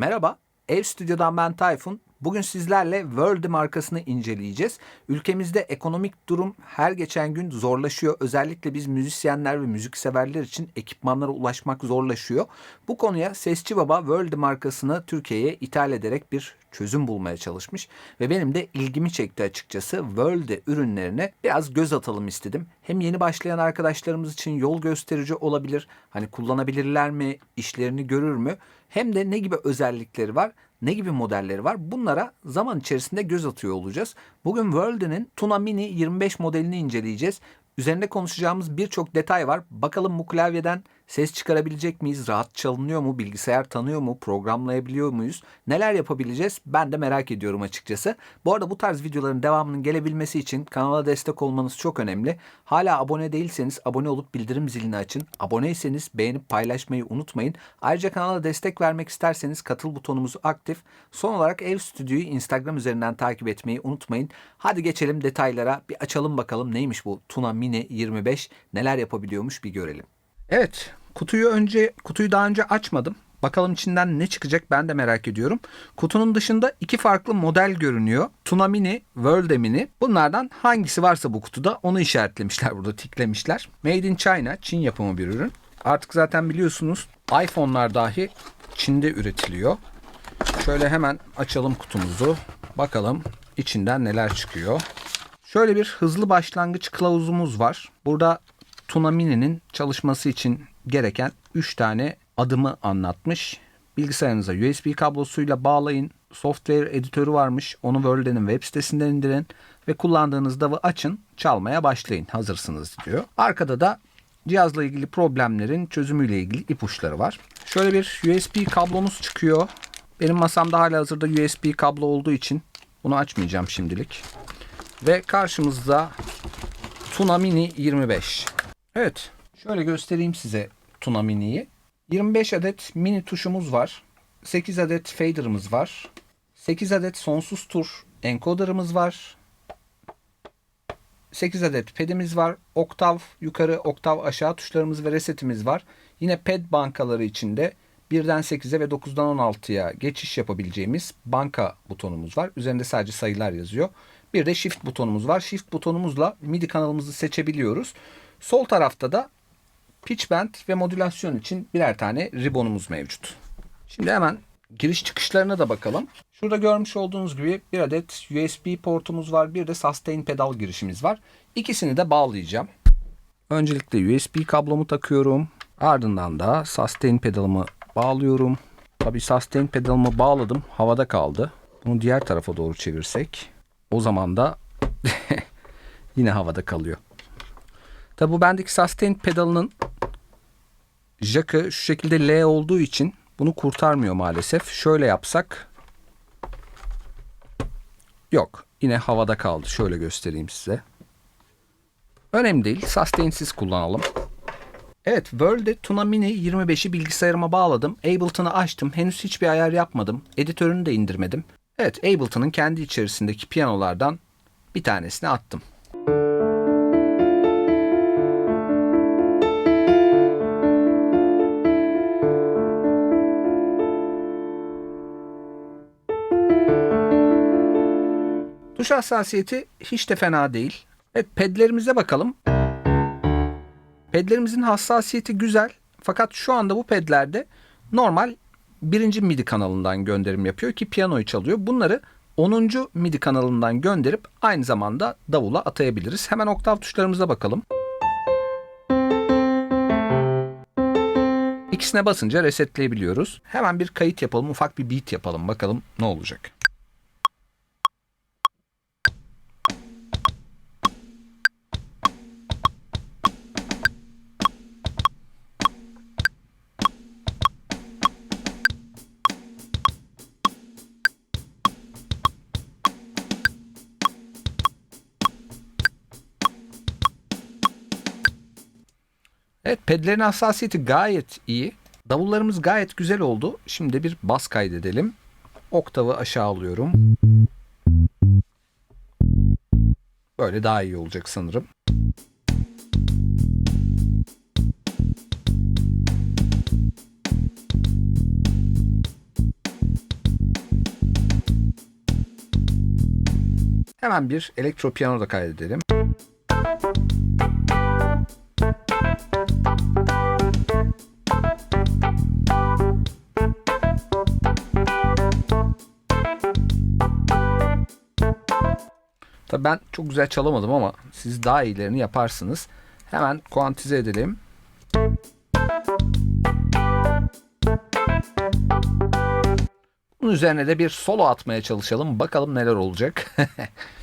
Merhaba, Ev Stüdyo'dan ben Tayfun. Bugün sizlerle World markasını inceleyeceğiz. Ülkemizde ekonomik durum her geçen gün zorlaşıyor. Özellikle biz müzisyenler ve müzik severler için ekipmanlara ulaşmak zorlaşıyor. Bu konuya Sesçi Baba World markasını Türkiye'ye ithal ederek bir çözüm bulmaya çalışmış ve benim de ilgimi çekti açıkçası. World ürünlerine biraz göz atalım istedim. Hem yeni başlayan arkadaşlarımız için yol gösterici olabilir. Hani kullanabilirler mi, işlerini görür mü? Hem de ne gibi özellikleri var, ne gibi modelleri var bunlara zaman içerisinde göz atıyor olacağız. Bugün World'ün Tuna Mini 25 modelini inceleyeceğiz. Üzerinde konuşacağımız birçok detay var. Bakalım bu klavyeden ses çıkarabilecek miyiz? Rahat çalınıyor mu? Bilgisayar tanıyor mu? Programlayabiliyor muyuz? Neler yapabileceğiz? Ben de merak ediyorum açıkçası. Bu arada bu tarz videoların devamının gelebilmesi için kanala destek olmanız çok önemli. Hala abone değilseniz abone olup bildirim zilini açın. Aboneyseniz beğenip paylaşmayı unutmayın. Ayrıca kanala destek vermek isterseniz katıl butonumuz aktif. Son olarak Ev Stüdyo'yu Instagram üzerinden takip etmeyi unutmayın. Hadi geçelim detaylara. Bir açalım bakalım neymiş bu Tuna Mini 25 neler yapabiliyormuş bir görelim. Evet, kutuyu önce kutuyu daha önce açmadım. Bakalım içinden ne çıkacak ben de merak ediyorum. Kutunun dışında iki farklı model görünüyor. Tuna Mini, World Mini. Bunlardan hangisi varsa bu kutuda onu işaretlemişler burada, tiklemişler. Made in China, Çin yapımı bir ürün. Artık zaten biliyorsunuz iPhone'lar dahi Çin'de üretiliyor. Şöyle hemen açalım kutumuzu. Bakalım içinden neler çıkıyor. Şöyle bir hızlı başlangıç kılavuzumuz var. Burada Tuna Mini'nin çalışması için gereken 3 tane adımı anlatmış. Bilgisayarınıza USB kablosuyla bağlayın. Software editörü varmış. Onu World'in web sitesinden indirin ve kullandığınız DAW'ı açın, çalmaya başlayın. Hazırsınız diyor. Arkada da cihazla ilgili problemlerin çözümüyle ilgili ipuçları var. Şöyle bir USB kablomuz çıkıyor. Benim masamda hala hazırda USB kablo olduğu için bunu açmayacağım şimdilik. Ve karşımızda Tuna Mini 25. Evet, şöyle göstereyim size Tuna Mini'yi. 25 adet mini tuşumuz var. 8 adet fader'ımız var. 8 adet sonsuz tur encoder'ımız var. 8 adet pedimiz var. Oktav yukarı, oktav aşağı tuşlarımız ve resetimiz var. Yine ped bankaları içinde 1'den 8'e ve 9'dan 16'ya geçiş yapabileceğimiz banka butonumuz var. Üzerinde sadece sayılar yazıyor. Bir de shift butonumuz var. Shift butonumuzla MIDI kanalımızı seçebiliyoruz. Sol tarafta da pitch bend ve modülasyon için birer tane ribbonumuz mevcut. Şimdi hemen giriş çıkışlarına da bakalım. Şurada görmüş olduğunuz gibi bir adet USB portumuz var. Bir de sustain pedal girişimiz var. İkisini de bağlayacağım. Öncelikle USB kablomu takıyorum. Ardından da sustain pedalımı bağlıyorum. Tabii sustain pedalımı bağladım. Havada kaldı. Bunu diğer tarafa doğru çevirsek o zaman da yine havada kalıyor. Tabi bu bendeki sustain pedalının jackı şu şekilde L olduğu için bunu kurtarmıyor maalesef. Şöyle yapsak yok. Yine havada kaldı. Şöyle göstereyim size. Önemli değil. Sustain'siz kullanalım. Evet World'e Tuna Mini 25'i bilgisayarıma bağladım. Ableton'ı açtım. Henüz hiçbir ayar yapmadım. Editörünü de indirmedim. Evet Ableton'ın kendi içerisindeki piyanolardan bir tanesini attım. Tuş hassasiyeti hiç de fena değil. Evet pedlerimize bakalım. Pedlerimizin hassasiyeti güzel. Fakat şu anda bu pedlerde normal birinci MIDI kanalından gönderim yapıyor ki piyanoyu çalıyor. Bunları 10. MIDI kanalından gönderip aynı zamanda davula atayabiliriz. Hemen oktav tuşlarımıza bakalım. İkisine basınca resetleyebiliyoruz. Hemen bir kayıt yapalım, ufak bir beat yapalım. Bakalım ne olacak. Evet pedlerin hassasiyeti gayet iyi. Davullarımız gayet güzel oldu. Şimdi bir bas kaydedelim. Oktavı aşağı alıyorum. Böyle daha iyi olacak sanırım. Hemen bir elektro piyano da kaydedelim. Tabii ben çok güzel çalamadım ama siz daha iyilerini yaparsınız. Hemen kuantize edelim. Bunun üzerine de bir solo atmaya çalışalım. Bakalım neler olacak.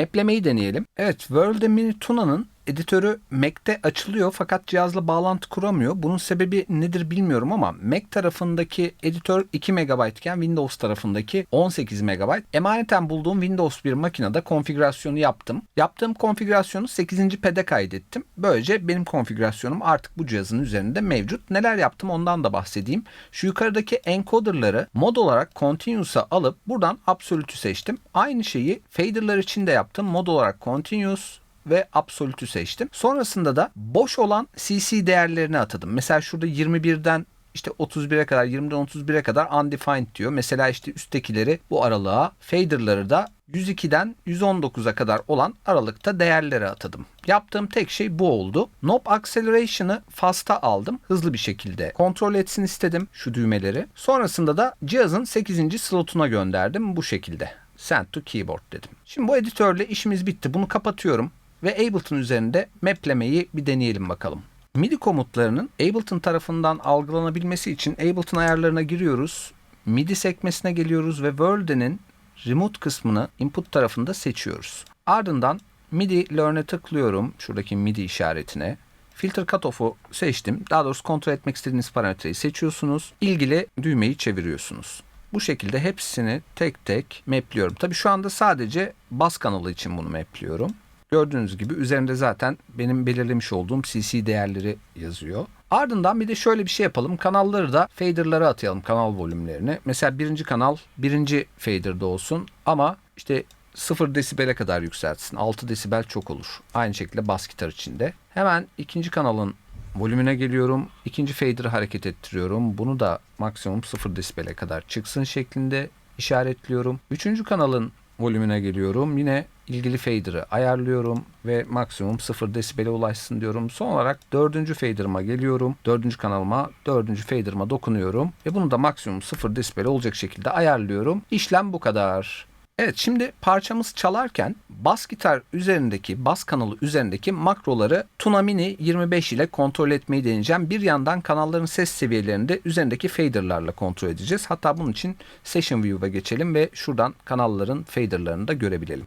Maplemeyi deneyelim. Evet, World Mini Tuna'nın editörü Mac'te açılıyor fakat cihazla bağlantı kuramıyor. Bunun sebebi nedir bilmiyorum ama Mac tarafındaki editör 2 MB iken Windows tarafındaki 18 MB. Emaneten bulduğum Windows bir makinede konfigürasyonu yaptım. Yaptığım konfigürasyonu 8. pede kaydettim. Böylece benim konfigürasyonum artık bu cihazın üzerinde mevcut. Neler yaptım ondan da bahsedeyim. Şu yukarıdaki encoderları mod olarak Continuous'a alıp buradan Absolute'ü seçtim. Aynı şeyi fader'lar için de yaptım. Mod olarak Continuous ve Absolute'ü seçtim. Sonrasında da boş olan CC değerlerini atadım. Mesela şurada 21'den işte 31'e kadar 20'den 31'e kadar undefined diyor. Mesela işte üsttekileri bu aralığa, fader'ları da 102'den 119'a kadar olan aralıkta değerleri atadım. Yaptığım tek şey bu oldu. Knob Acceleration'ı fast'a aldım. Hızlı bir şekilde kontrol etsin istedim şu düğmeleri. Sonrasında da cihazın 8. slotuna gönderdim bu şekilde. Send to keyboard dedim. Şimdi bu editörle işimiz bitti. Bunu kapatıyorum ve Ableton üzerinde maplemeyi bir deneyelim bakalım. MIDI komutlarının Ableton tarafından algılanabilmesi için Ableton ayarlarına giriyoruz. MIDI sekmesine geliyoruz ve World'nin remote kısmını input tarafında seçiyoruz. Ardından MIDI Learn'e tıklıyorum. Şuradaki MIDI işaretine. Filter Cutoff'u seçtim. Daha doğrusu kontrol etmek istediğiniz parametreyi seçiyorsunuz. İlgili düğmeyi çeviriyorsunuz. Bu şekilde hepsini tek tek mapliyorum. Tabi şu anda sadece bas kanalı için bunu mapliyorum. Gördüğünüz gibi üzerinde zaten benim belirlemiş olduğum CC değerleri yazıyor. Ardından bir de şöyle bir şey yapalım. Kanalları da fader'lara atayalım kanal volümlerini. Mesela birinci kanal birinci fader'da olsun ama işte 0 desibele kadar yükseltsin. 6 desibel çok olur. Aynı şekilde bas gitar içinde. Hemen ikinci kanalın volümüne geliyorum. İkinci fader'ı hareket ettiriyorum. Bunu da maksimum 0 desibele kadar çıksın şeklinde işaretliyorum. Üçüncü kanalın volümüne geliyorum. Yine ilgili fader'ı ayarlıyorum ve maksimum 0 desibele ulaşsın diyorum. Son olarak dördüncü fader'ıma geliyorum. Dördüncü kanalıma, dördüncü fader'ıma dokunuyorum ve bunu da maksimum 0 desibele olacak şekilde ayarlıyorum. İşlem bu kadar. Evet şimdi parçamız çalarken bas gitar üzerindeki, bas kanalı üzerindeki makroları Tuna Mini 25 ile kontrol etmeyi deneyeceğim. Bir yandan kanalların ses seviyelerini de üzerindeki faderlarla kontrol edeceğiz. Hatta bunun için Session View'a geçelim ve şuradan kanalların faderlarını da görebilelim.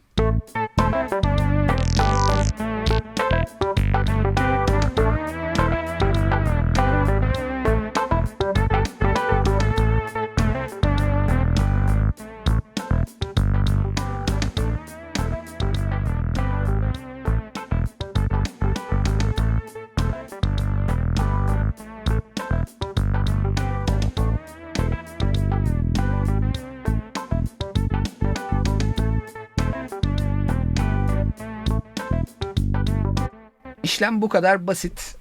İşlem bu kadar basit.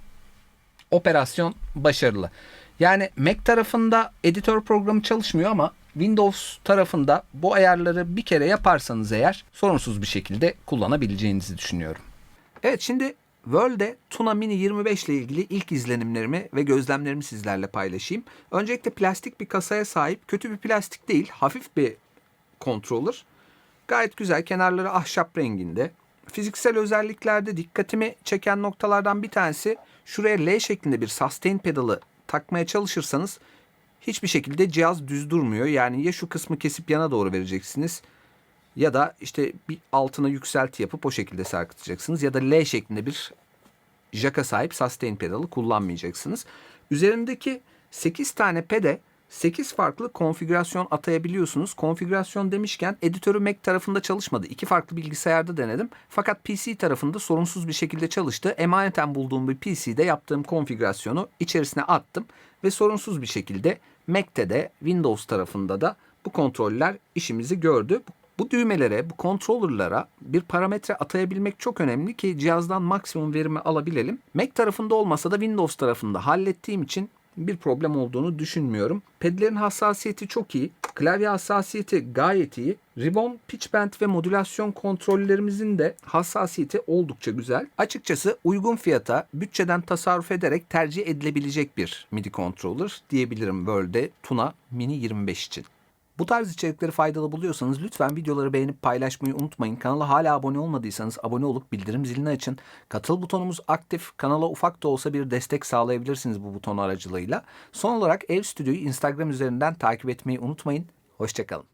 Operasyon başarılı. Yani Mac tarafında editör programı çalışmıyor ama Windows tarafında bu ayarları bir kere yaparsanız eğer sorunsuz bir şekilde kullanabileceğinizi düşünüyorum. Evet şimdi World'e Tuna Mini 25 ile ilgili ilk izlenimlerimi ve gözlemlerimi sizlerle paylaşayım. Öncelikle plastik bir kasaya sahip, kötü bir plastik değil, hafif bir controller. Gayet güzel, kenarları ahşap renginde. Fiziksel özelliklerde dikkatimi çeken noktalardan bir tanesi şuraya L şeklinde bir sustain pedalı takmaya çalışırsanız hiçbir şekilde cihaz düz durmuyor. Yani ya şu kısmı kesip yana doğru vereceksiniz ya da işte bir altına yükselti yapıp o şekilde sarkıtacaksınız ya da L şeklinde bir jaka sahip sustain pedalı kullanmayacaksınız. Üzerindeki 8 tane pede 8 farklı konfigürasyon atayabiliyorsunuz. Konfigürasyon demişken editörü Mac tarafında çalışmadı. İki farklı bilgisayarda denedim. Fakat PC tarafında sorunsuz bir şekilde çalıştı. Emaneten bulduğum bir PC'de yaptığım konfigürasyonu içerisine attım ve sorunsuz bir şekilde Mac'te de Windows tarafında da bu kontroller işimizi gördü. Bu düğmelere, bu controller'lara bir parametre atayabilmek çok önemli ki cihazdan maksimum verimi alabilelim. Mac tarafında olmasa da Windows tarafında hallettiğim için bir problem olduğunu düşünmüyorum. Pedlerin hassasiyeti çok iyi. Klavye hassasiyeti gayet iyi. Ribbon, pitch bend ve modülasyon kontrollerimizin de hassasiyeti oldukça güzel. Açıkçası uygun fiyata bütçeden tasarruf ederek tercih edilebilecek bir MIDI controller diyebilirim World'e Tuna Mini 25 için. Bu tarz içerikleri faydalı buluyorsanız lütfen videoları beğenip paylaşmayı unutmayın. Kanala hala abone olmadıysanız abone olup bildirim zilini açın. Katıl butonumuz aktif. Kanala ufak da olsa bir destek sağlayabilirsiniz bu buton aracılığıyla. Son olarak Ev Stüdyo'yu Instagram üzerinden takip etmeyi unutmayın. Hoşçakalın.